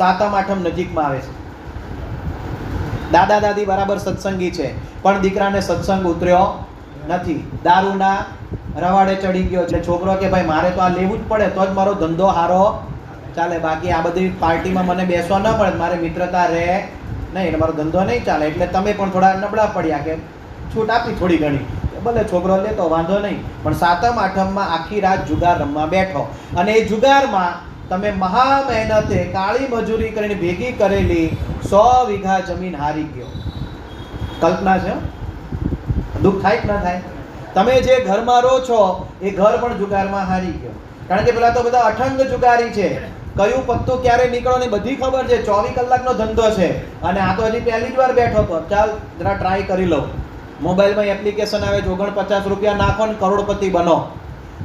સાતમ, આઠમ નજીકમાં આવે છે. દાદા, દાદી બરાબર સત્સંગી છે, પણ દીકરાને સત્સંગ ઉતર્યો નથી. દારૂના રવાડે ચડી ગયો છે. છોકરો કે ભાઈ, મારે તો આ લેવું જ પડે, તો જ મારો ધંધો હારો ચાલે. બાકી આ બધી પાર્ટીમાં મને બેસવા ન મળે, મારે મિત્રતા રહે નહીં, એટલે મારો ધંધો નહીં ચાલે. એટલે તમે પણ થોડા નબળા પડ્યા કે છૂટ આપી થોડી ઘણી. ભલે છોકરો લેતો વાંધો નહીં, પણ સાતમ, આઠમમાં આખી રાત જુગાર રમવા બેઠો. અને એ જુગારમાં તમે મહા મહેનતે કાળી મજૂરી કરીને ભેગી કરેલી સો વીઘા જમીન હારી ગયો. કલ્પના છે દુઃખ થાય કે ના થાય? તમે જે ઘરમાં રહો છો, એ ઘર પણ જુગારમાં હારી ગયો. કારણ કે પેલા તો બધા અઠંગ જુગારી છે. કયું પત્તું ક્યારે નીકળો ને બધી ખબર છે. ચોવીસ કલાકનો ધંધો છે. અને આ તો હજી પહેલી જ વાર બેઠો હતો. ચાલ, જરા ટ્રાય કરી લઉં. મોબાઈલમાં એપ્લિકેશન આવે છે, ઓગણપચાસ રૂપિયા નાખો ને કરોડપતિ બનો.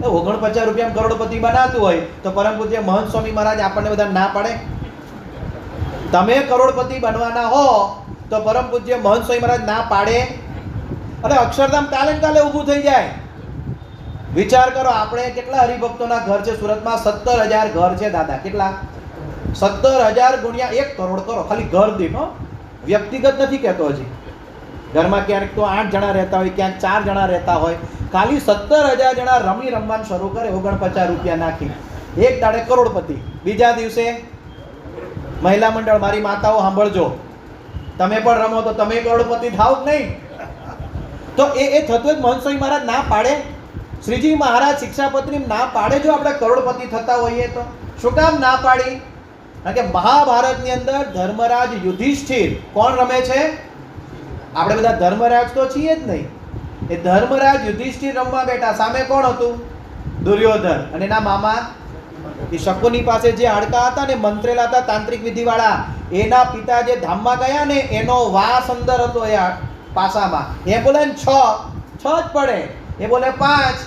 ઓગણપચાસ રૂપિયા કરોડપતિ બનાતું હોય તો પરમ પૂજ્ય મહંત સ્વામી મહારાજ આપણને બધા ના પાડે? તમે કરોડપતિ બનવાના હો તો પરમ પૂજ્ય મહંત સ્વામી મહારાજ ના પાડે? અને અક્ષરધામ કાલે કાલે ઊભું થઈ જાય. વિચાર કરો, આપણે કેટલા હરિભક્તોના ઘર છે? સુરતમાં સત્તર હજાર ઘર છે દાદા, કેટલા? સત્તર હજાર ગુણ્યા એક કરોડ કરો, ખાલી ઘર દીઠ વ્યક્તિગત નથી કહેતો હજી. ઘરમાં ક્યાંક તો આઠ જણા રહેતા હોય, ક્યાંક ચાર જણા રહેતા હોય. ખાલી સત્તર હજાર જણા રમી રમવાનું શરૂ કરે ઓગણપચાસ રૂપિયા નાખી એક દાડે કરોડપતિ. બીજા દિવસે મહિલા મંડળ, મારી માતાઓ સાંભળજો. તમે પણ રમો તો તમે કરોડપતિ થાવ જ નહીં. તો એ એ થતું જ મહંતસ્વામી મહારાજ ના પાડે? શ્રીજી મહારાજ શિક્ષાપત્રી ના પાડે જો આપણે કરોડપતિ થતા હોઈએ તો? શું કામ ના પાડી? કારણ કે મહાભારતની અંદર ધર્મરાજ યુધિષ્ઠિર કોણ રમે છે? આપણે બધા ધર્મરાજ તો છીએ જ નહીં. એ ધર્મરાજ યુધિષ્ઠિર રમવા બેઠા. સામે કોણ હતું? દુર્યોધન. અને એના મામા? એ શકુની પાસે જે હાડકા હતા ને મંત્રેલા હતા તાંત્રિક વિધિવાળા, એના પિતા જે ધામમાં ગયા ને એનો વાસ અંદર હતો એ પાસામાં. એ બોલે છ. છ જ પડે. એ બોલે, પાંચ.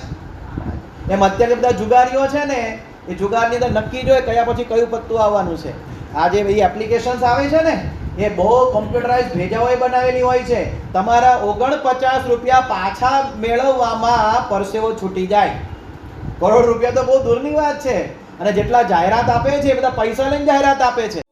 એમ અત્યારે બધા જુગારીઓ છે ને, એ જુગારની અંદર નક્કી જોઈએ કયા પછી કયું પત્તું આવવાનું છે. આ જે એપ્લિકેશન્સ આવે છે ને એ બહુ કોમ્પ્યુટરાઇઝ ભેજાઓએ બનાવેલી હોય છે. તમારા ઓગણપચાસ રૂપિયા પાછા મેળવવામાં પરસેવો છૂટી જાય. કરોડ રૂપિયા તો બહુ દૂરની વાત છે. અને જેટલા જાહેરાત આપે છે એ બધા પૈસા લઈને જાહેરાત આપે છે.